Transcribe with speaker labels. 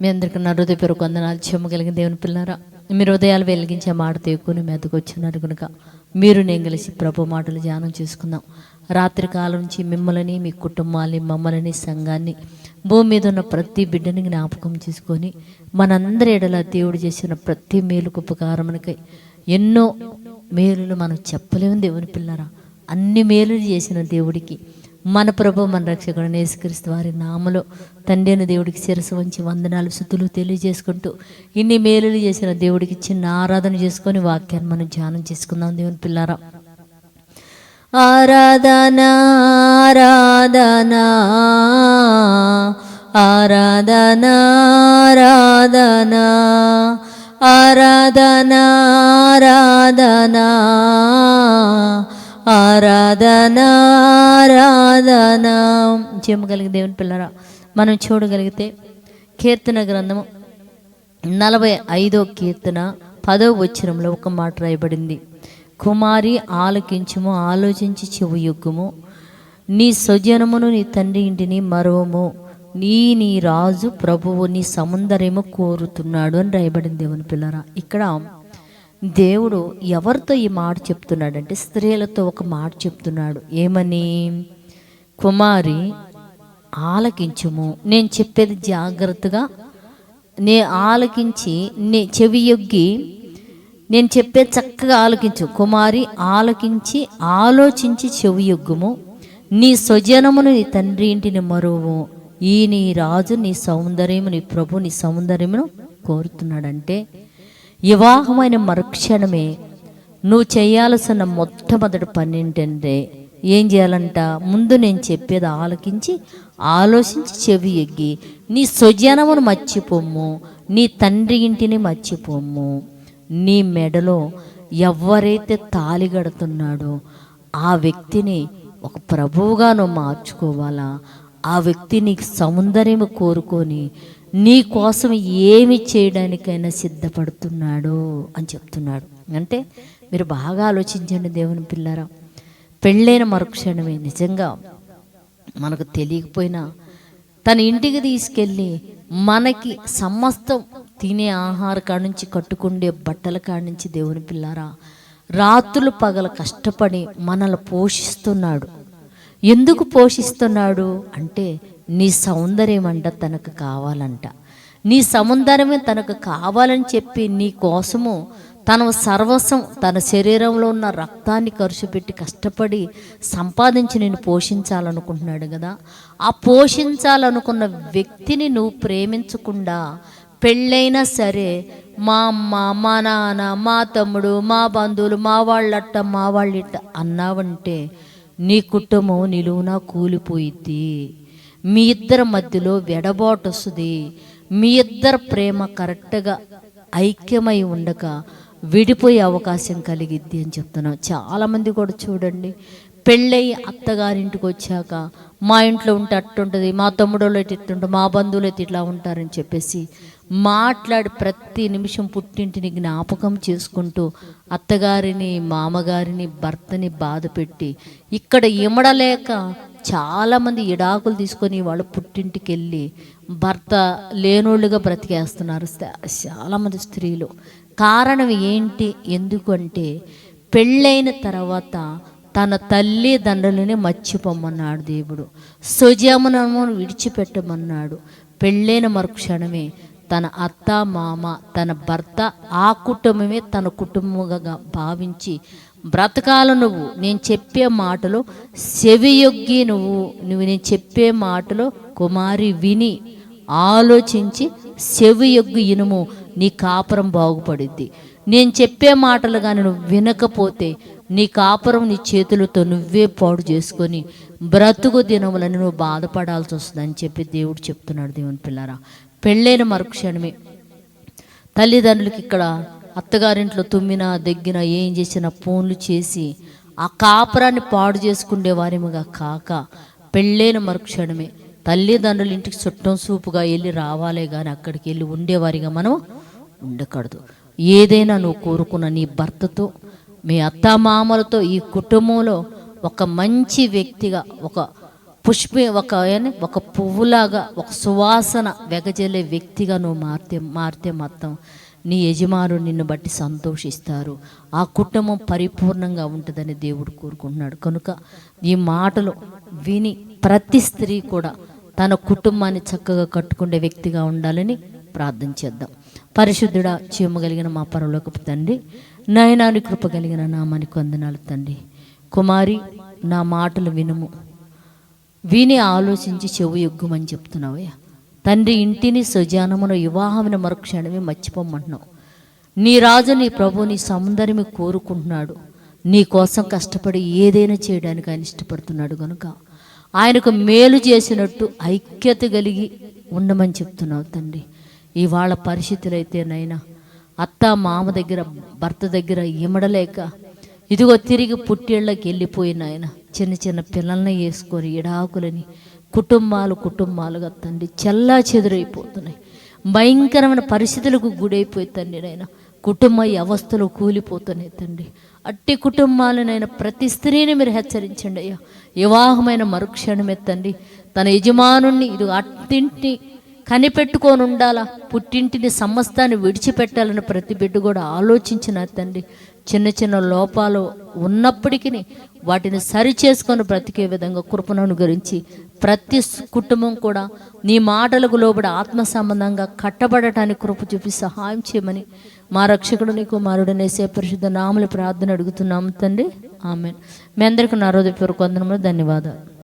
Speaker 1: మీ అందరికీ నా హృదయ పేరు వందనాలు చెమ్మగలిగిన దేవుని పిల్లరా మీరు హృదయాలు వెలిగించే మాట తీకుని మెదకు వచ్చినారు కనుక మీరు నేను కలిసి ప్రభు మాటలు ధ్యానం చేసుకుందాం. రాత్రి కాలం నుంచి మిమ్మల్ని మీ కుటుంబాన్ని మమ్మల్ని సంఘాన్ని భూమి మీద ఉన్న ప్రతి బిడ్డని జ్ఞాపకం చేసుకొని మనందరి ఎడల దేవుడు చేసిన ప్రతి మేలుకు ఉపకారమునికై ఎన్నో మేలులు మనం చెప్పలేము దేవుని పిల్లరా అన్ని మేలులు చేసిన దేవుడికి మన ప్రభు మన రక్షకుడు నేసుక్రీస్తు వారి నామలో తండ్రిని దేవుడికి శిరసు వంచి వందనాలు శుద్ధులు తెలియజేసుకుంటూ ఇన్ని మేలులు చేసిన దేవుడికి చిన్న ఆరాధన చేసుకొని వాక్యాన్ని మనం ధ్యానం చేసుకుందాం దేవుని పిల్లారా. ఆరాధన ఆరాధన ఆరాధన ఆరాధన ఆరాధన ఆరాధన. ఆరాధన ఆరాధన. చేయగలిగే దేవుని పిల్లరా మనం చూడగలిగితే కీర్తన గ్రంథము నలభై ఐదో కీర్తన పదో వచ్చరంలో ఒక మాట రాయబడింది. కుమారి ఆలకించుము ఆలోచించి చెవు యొగ్గుము. నీ స్వజనమును నీ తండ్రి ఇంటిని మరవము. నీ నీ రాజు ప్రభువు నీ సముందరము కోరుతున్నాడు అని రాయబడింది దేవుని పిల్లరా. ఇక్కడ దేవుడు ఎవరితో ఈ మాట చెప్తున్నాడంటే స్త్రీలతో ఒక మాట చెప్తున్నాడు. ఏమని? కుమారి ఆలకించుము. నేను చెప్పేది జాగ్రత్తగా నే ఆలకించి నే చెవి యొగ్గి నేను చెప్పే చక్కగా ఆలకించు. కుమారి ఆలకించి ఆలోచించి చెవి యొగ్గుము. నీ స్వజనమును నీ తండ్రి ఇంటిని మరువు ఈ నీ రాజు నీ సౌందర్యము నీ ప్రభు నీ సౌందర్యమును కోరుతున్నాడంటే వివాహమైన మరుక్షణమే నువ్వు చేయాల్సిన మొట్టమొదటి పని ఏంటంటే ఏం చేయాలంట? ముందు నేను చెప్పేది ఆలకించి ఆలోచించి చెవి ఎగ్గి నీ స్వజనమును మర్చిపోము నీ తండ్రి ఇంటిని మర్చిపోము. నీ మెడలో ఎవరైతే తాలి గడుతున్నాడో ఆ వ్యక్తిని ఒక ప్రభువుగా నువ్వు మార్చుకోవాలా? ఆ వ్యక్తి నీకు సౌందర్యం కోరుకొని నీ కోసం ఏమి చేయడానికైనా సిద్ధపడుతున్నాడు అని చెప్తున్నాడు. అంటే మీరు బాగా ఆలోచించండి దేవుని పిల్లరా. పెళ్ళైన మరుక్షణమే నిజంగా మనకు తెలియకపోయినా తన ఇంటికి తీసుకెళ్ళి మనకి సమస్తం తినే ఆహార కాడ నుంచి కట్టుకుండే బట్టల కాడ నుంచి దేవుని పిల్లారా రాత్రులు పగల కష్టపడి మనల్ని పోషిస్తున్నాడు. ఎందుకు పోషిస్తున్నాడు? అంటే నీ సౌందర్యం అంట తనకు కావాలంట. నీ సౌందర్యమే తనకు కావాలని చెప్పి నీ కోసము తన సర్వస్వం తన శరీరంలో ఉన్న రక్తాన్ని ఖర్చు పెట్టి కష్టపడి సంపాదించి నేను పోషించాలనుకుంటున్నాడు కదా. ఆ పోషించాలనుకున్న వ్యక్తిని నువ్వు ప్రేమించకుండా పెళ్ళైనా సరే మా అమ్మ మా నాన్న మా తమ్ముడు మా బంధువులు మా వాళ్ళట్ట మా వాళ్ళిట్ట అన్నావంటే నీ కుటుంబం నిలువునా కూలిపోయిద్ది. మీ ఇద్దరి మధ్యలో వెడబాటు వస్తుంది మీ ఇద్దరు ప్రేమ కరెక్ట్గా ఐక్యమై ఉండక విడిపోయే అవకాశం కలిగిద్ది అని చెప్తున్నాం. చాలామంది కూడా చూడండి పెళ్ళయి అత్తగారింటికి వచ్చాక మా ఇంట్లో ఉంటే అట్టుంటుంది మా తమ్ముడోళ్ళు అయితే ఇట్టుంటుంది మా బంధువులు అయితే ఇట్లా ఉంటారని చెప్పేసి మాట్లాడి ప్రతి నిమిషం పుట్టింటిని జ్ఞాపకం చేసుకుంటూ అత్తగారిని మామగారిని భర్తని బాధ పెట్టి ఇక్కడ ఇమడలేక చాలామంది ఇడాకులు తీసుకొని వాళ్ళు పుట్టింటికి వెళ్ళి భర్త లేనోళ్ళుగా బ్రతికేస్తున్నారు. చాలామంది స్త్రీలు. కారణం ఏంటి? ఎందుకంటే పెళ్ళైన తర్వాత తన తల్లిదండ్రులని మర్చిపోమన్నాడు దేవుడు. సుజమునము విడిచిపెట్టమన్నాడు. పెళ్ళైన మరుక్షణమే తన అత్త మామ తన భర్త ఆ కుటుంబమే తన కుటుంబంగా భావించి బ్రతకాల నువ్వు నేను చెప్పే మాటలు చెవియొగ్గి నువ్వు నువ్వు నేను చెప్పే మాటలో కుమారి విని ఆలోచించి చెవియొగ్గు ఇనుము నీ కాపురం బాగుపడిద్ది. నేను చెప్పే మాటలు కానీ నువ్వు వినకపోతే నీ కాపురం నీ చేతులతో నువ్వే పాడు చేసుకొని బ్రతుకు దినములని నువ్వు బాధపడాల్సి వస్తుందని చెప్పి దేవుడు చెప్తున్నాడు దేవుని పిల్లరా. పెళ్ళైన మరుక్షణమే. తల్లిదండ్రులకి ఇక్కడ అత్తగారింట్లో తుమ్మినా దగ్గిన ఏం చేసినా ఫోన్లు చేసి ఆ కాపురాన్ని పాడు చేసుకునే వారిముగా కాక పెళ్ళైన మరుక్షణమే. తల్లిదండ్రుల ఇంటికి చుట్టం సూపుగా వెళ్ళి రావాలే కానీ అక్కడికి వెళ్ళి ఉండేవారిగా మనం ఉండకూడదు. ఏదైనా నువ్వు కోరుకున్న నీ భర్తతో మీ అత్తామామలతో ఈ కుటుంబంలో ఒక మంచి వ్యక్తిగా ఒక పుష్పి ఒక ఒక పువ్వులాగా ఒక సువాసన వెగజల్లే వ్యక్తిగా నువ్వు మారితే మారితే మొత్తం నీ యజమాను నిన్ను బట్టి సంతోషిస్తారు. ఆ కుటుంబం పరిపూర్ణంగా ఉంటుందని దేవుడు కోరుకుంటున్నాడు. కనుక ఈ మాటలు విని ప్రతి స్త్రీ కూడా తన కుటుంబాన్ని చక్కగా కట్టుకునే వ్యక్తిగా ఉండాలని ప్రార్థన చేద్దాం. పరిశుద్ధుడా చీమగలిగిన మా పరలోకపు తండ్రి నయనాని కృప కలిగిన నామానికి వందనాలు తండ్రి. కుమారి నా మాటలు వినుము. విని ఆలోచించి చెవు ఎగ్గుమని చెప్తున్నావయ్యా తండ్రి ఇంటిని సుజానమును వివాహమైన మరుక్షణమే మర్చిపోమంటున్నావు. నీ రాజు నీ ప్రభు నీ సౌందర్యమే కోరుకుంటున్నాడు. నీ కోసం కష్టపడి ఏదైనా చేయడానికి ఆయన ఇష్టపడుతున్నాడు కనుక ఆయనకు మేలు చేసినట్టు ఐక్యత కలిగి ఉండమని చెప్తున్నావు తండ్రి. ఇవాళ పరిస్థితులు నైనా అత్త మామ దగ్గర భర్త దగ్గర ఇమడలేక ఇదిగో తిరిగి పుట్టిళ్ళకి వెళ్ళిపోయిన ఆయన చిన్న చిన్న పిల్లల్ని వేసుకొని ఇడాకులని కుటుంబాలు కుటుంబాలుగా తండ్రి చెల్లా చెదురైపోతున్నాయి. భయంకరమైన పరిస్థితులకు గుడైపోయి తండ్రి నాయన కుటుంబ అవస్థలు కూలిపోతున్నాయి తండ్రి. అట్టి కుటుంబాలనైనా ప్రతి స్త్రీని మీరు హెచ్చరించండి అయ్యా. వివాహమైన మరుక్షణమే తండ్రి తన యజమానుణ్ణి ఇది అట్టింటిని కనిపెట్టుకొని ఉండాలా? పుట్టింటిని సమస్తాన్ని విడిచిపెట్టాలని ప్రతి బిడ్డ కూడా ఆలోచించిన తండ్రి చిన్న చిన్న లోపాలు ఉన్నప్పటికీ వాటిని సరిచేసుకొని బ్రతికే విధంగా కృపను గురించి ప్రతి కుటుంబం కూడా నీ మాటలకు లోబడి ఆత్మ సంబంధంగా కట్టబడటానికి కృప చూపి సహాయం చేయమని మా రక్షకుడు నీ కుమారుడు పరిశుద్ధ నామల ప్రార్థన అడుగుతున్నాము తండ్రి. ఆమె మీ అందరికీ నా రోజు పేరు కొందనములు ధన్యవాదాలు.